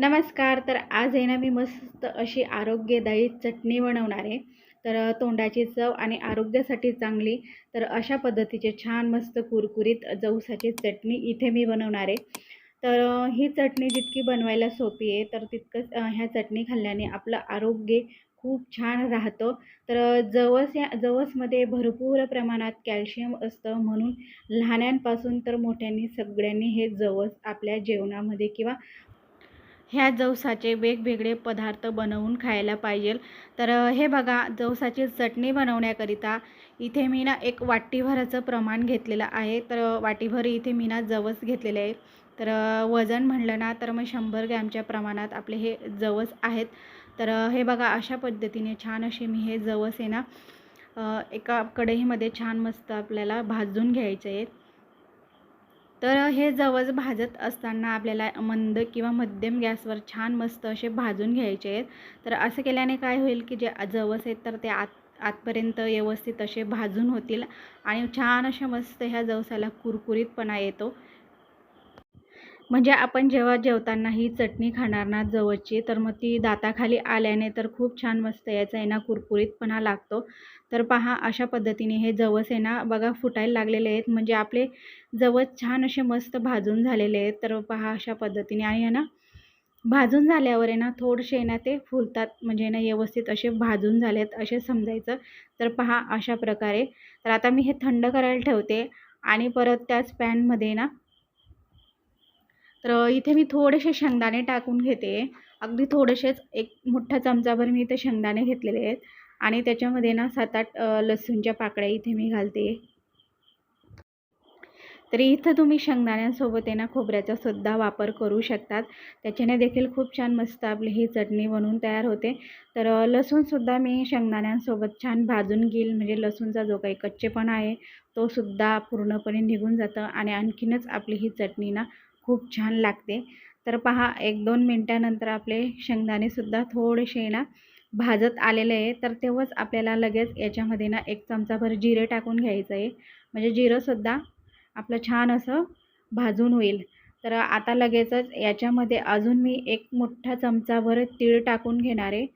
नमस्कार तर आज आहे ना मी मस्त अशी आरोग्यदायी चटणी बनवणार आहे. तर तोंडाची चव आणि आरोग्यासाठी चांगली तर अशा पद्धतीचे छान मस्त कुरकुरीत जवसाची चटणी इथे मी बनवणार आहे. तर ही चटणी जितकी बनवायला सोपी आहे तर तितकंच ह्या चटणी खाल्ल्याने आपलं आरोग्य खूप छान राहतं. तर जवस या जवसमध्ये भरपूर प्रमाणात कॅल्शियम असतं म्हणून लहानांपासून तर मोठ्यांनी सगळ्यांनी हे जवस आपल्या जेवणामध्ये किंवा ह्या जवसाचे वेगवेगळे पदार्थ बनवून खायला पाहिजे. तर हे बघा जवसाची चटणी बनवण्याकरिता इथे मी ना एक वाटीभराचं प्रमाण घेतलेलं आहे. तर वाटीभर इथे मी ना जवस घेतलेले आहे. तर वजन म्हणलं ना तर मग शंभर ग्रॅमच्या प्रमाणात आपले हे जवस आहेत. तर हे बघा अशा पद्धतीने छान असे मी हे जवस आहे ना एका कढईमध्ये छान मस्त आपल्याला भाजून घ्यायचे आहेत. तर हे जवस भाजत असताना आपल्याला मंद किंवा मध्यम गॅसवर छान मस्त असे भाजून घ्यायचे आहेत. तर असं केल्याने काय होईल की जे जवस आहेत तर ते आत आतपर्यंत व्यवस्थित असे भाजून होतील आणि छान अशा मस्त ह्या जवसाला कुरकुरीतपणा येतो. म्हणजे आपण जेव्हा जेवताना ही चटणी खाणार ना जवळची तर मग ती दाताखाली आल्याने तर खूप छान मस्त याचा आहे ना कुरकुरीतपणा लागतो. तर पहा अशा पद्धतीने हे जवस आहे ना बघा फुटायला लागलेले आहेत. म्हणजे आपले जवस छान असे मस्त भाजून झालेले आहेत. तर पहा अशा पद्धतीने आणि आहे ना भाजून झाल्यावर आहे ना थोडेसे ना ते फुलतात. म्हणजे ना व्यवस्थित असे भाजून झालेत असे समजायचं. तर पहा अशा प्रकारे. तर आता मी हे थंड करायला ठेवते आणि परत त्याच पॅनमध्ये ना तर इथे मी थोडेसे शेंगदाणे टाकून घेते. अगदी थोडेसेच एक मोठा चमचाभर मी इथे शेंगदाणे घेतलेले आहेत. आणि त्याच्यामध्ये ना सात आठ लसूणच्या पाकळ्या इथे मी घालते. तरी इथं तुम्ही शेंगदाण्यांसोबत आहे ना खोबऱ्याचा सुद्धा वापर करू शकतात. त्याच्याने देखील खूप छान मस्त आपली ही चटणी बनवून तयार होते. तर लसूणसुद्धा मी शेंगदाण्यांसोबत छान भाजून घेईल. म्हणजे लसूणचा जो काही कच्चेपणा आहे तो सुद्धा पूर्णपणे निघून जातं. आणि आणखीनच आपली ही चटणी ना खूप छान लागते. तर पहा एक दोन मिनटानंतर आपले शेंगदाणेसुद्धा थोडेसे ना भाजत आलेले आहे. तर तेव्हाच आपल्याला लगेच याच्यामध्ये ना एक चमचाभर जिरे टाकून घ्यायचं आहे. म्हणजे जिरंसुद्धा आपलं छान असं भाजून होईल. तर आता लगेचच याच्यामध्ये अजून मी एक मोठा चमचाभर तीळ टाकून घेणार आहे.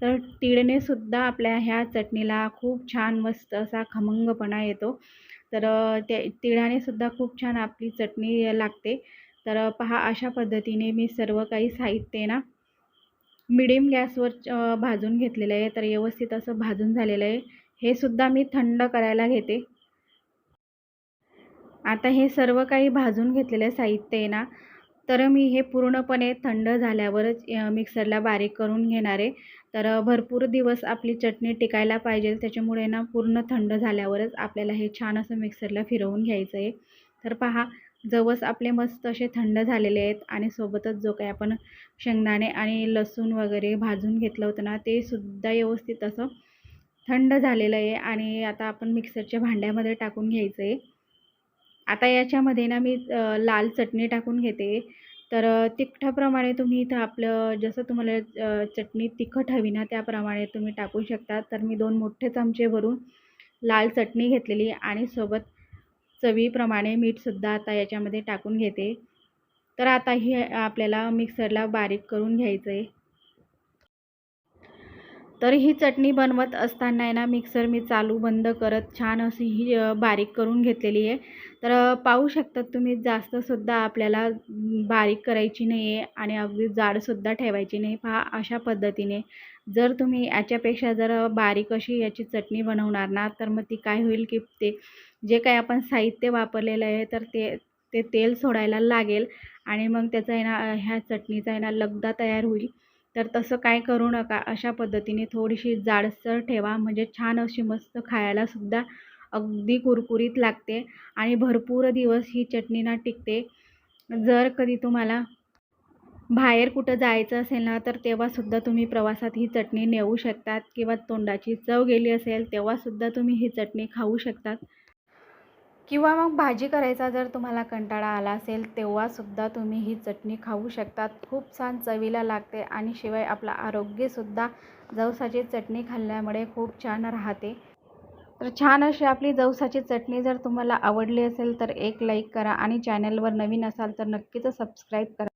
तर तीळनेसुद्धा आपल्या ह्या चटणीला खूप छान मस्त असा खमंगपणा येतो. तर ते तिळानेसुद्धा खूप छान आपली चटणी लागते. तर पहा अशा पद्धतीने मी सर्व काही साहित्य ना मिडियम गॅसवर भाजून घेतलेलं आहे. तर व्यवस्थित असं भाजून झालेलं आहे. हे सुद्धा मी थंड करायला घेते. आता हे सर्व काही भाजून घेतलेलं साहित्य आहे ना तर मी हे पूर्णपणे थंड झाल्यावरच मिक्सरला बारीक करून घेणार आहे. तर भरपूर दिवस आपली चटणी टिकायला पाहिजे. त्याच्यामुळे ना पूर्ण थंड झाल्यावरच आपल्याला हे छान असं मिक्सरला फिरवून घ्यायचं आहे. तर पहा जवस आपले मस्त असे थंड झालेले आहेत आणि सोबतच जो काही आपण शेंगदाणे आणि लसूण वगैरे भाजून घेतलं होतं ना ते सुद्धा व्यवस्थित असं थंड झालेलं आहे आणि आता आपण मिक्सरच्या भांड्यामध्ये टाकून घ्यायचं आहे. आता याच्यामध्ये ना मी लाल चटणी टाकून घेते. तर तिखटाप्रमाणे तुम्ही इथं आपलं जसं तुम्हाला चटणी तिखट हवी ना त्याप्रमाणे तुम्ही टाकू शकता. तर मी दोन मोठे चमचे भरून लाल चटणी घेतलेली आणि सोबत चवीप्रमाणे मीठसुद्धा आता याच्यामध्ये टाकून घेते. तर आता ही आपल्याला मिक्सरला बारीक करून घ्यायचं आहे तर ही चटणी बनवत असताना आहे ना मिक्सर मी चालू बंद करत छान अशी ही बारीक करून घेतलेली आहे. तर पाहू शकतात तुम्ही जास्तसुद्धा आपल्याला बारीक करायची नाही आहे आणि अगदी जाडसुद्धा ठेवायची नाही. पहा अशा पद्धतीने जर तुम्ही याच्यापेक्षा जर बारीक अशी याची चटणी बनवणार ना तर मग ती काय होईल की ते जे काही आपण साहित्य वापरलेलं आहे तर ते ते तेल सोडायला लागेल आणि मग त्याचा आहे ना ह्या चटणीचा आहे ना लगदा तयार होईल. तर तसं काय करू नका. अशा पद्धतीने थोडीशी जाडसर ठेवा. म्हणजे छान अशी मस्त खायलासुद्धा अगदी कुरकुरीत लागते आणि भरपूर दिवस ही चटणी ना टिकते. जर कधी तुम्हाला बाहेर कुठं जायचं असेल ना तर तेव्हासुद्धा तुम्ही प्रवासात ही चटणी नेऊ शकतात किंवा तोंडाची चव गेली असेल तेव्हासुद्धा तुम्ही ही चटणी खाऊ शकतात. किंवा मग भाजी करायचा जर तुम्हाला कंटाळा आला असेल तेव्हासुद्धा तुम्ही ही चटणी खाऊ शकतात. खूप छान चवीला लागते आणि शिवाय आपलं आरोग्यसुद्धा जवसाची चटणी खाल्ल्यामुळे खूप छान राहते. तर छान अशी आपली जवसाची चटणी जर तुम्हाला आवडली असेल तर एक लाईक करा आणि चॅनलवर नवीन असाल तर नक्कीच सबस्क्राईब करा.